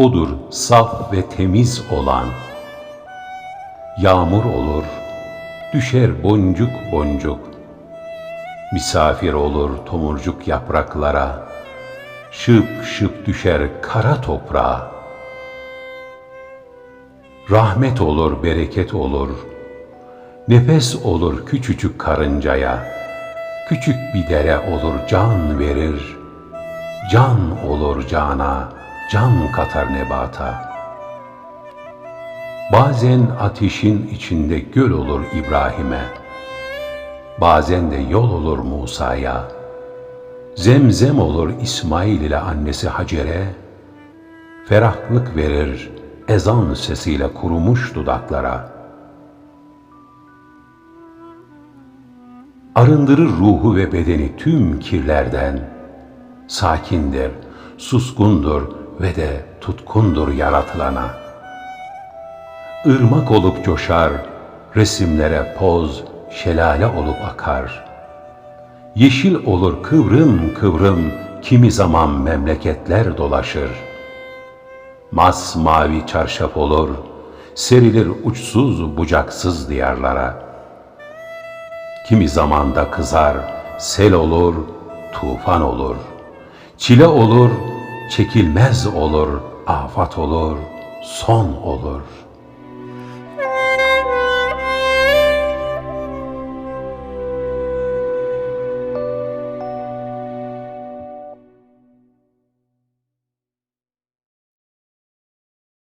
Odur saf ve temiz olan. Yağmur olur, düşer boncuk boncuk. Misafir olur tomurcuk yapraklara. Şıp şıp düşer kara toprağa. Rahmet olur, bereket olur. Nefes olur küçücük karıncaya. Küçük bir dere olur can verir. Can olur cana, can katar nebata. Bazen ateşin içinde göl olur İbrahim'e. Bazen de yol olur Musa'ya. Zemzem olur İsmail ile annesi Hacer'e. Ferahlık verir ezan sesiyle kurumuş dudaklara. Arındırır ruhu ve bedeni tüm kirlerden. Sakindir, suskundur ve de tutkundur yaratılana. Irmak olup coşar, resimlere poz, şelale olup akar. Yeşil olur kıvrım kıvrım, kimi zaman memleketler dolaşır. Mas mavi çarşaf olur, serilir uçsuz bucaksız diyarlara. Kimi zamanda kızar, sel olur, tufan olur. Çile olur, çekilmez olur, afat olur, son olur.''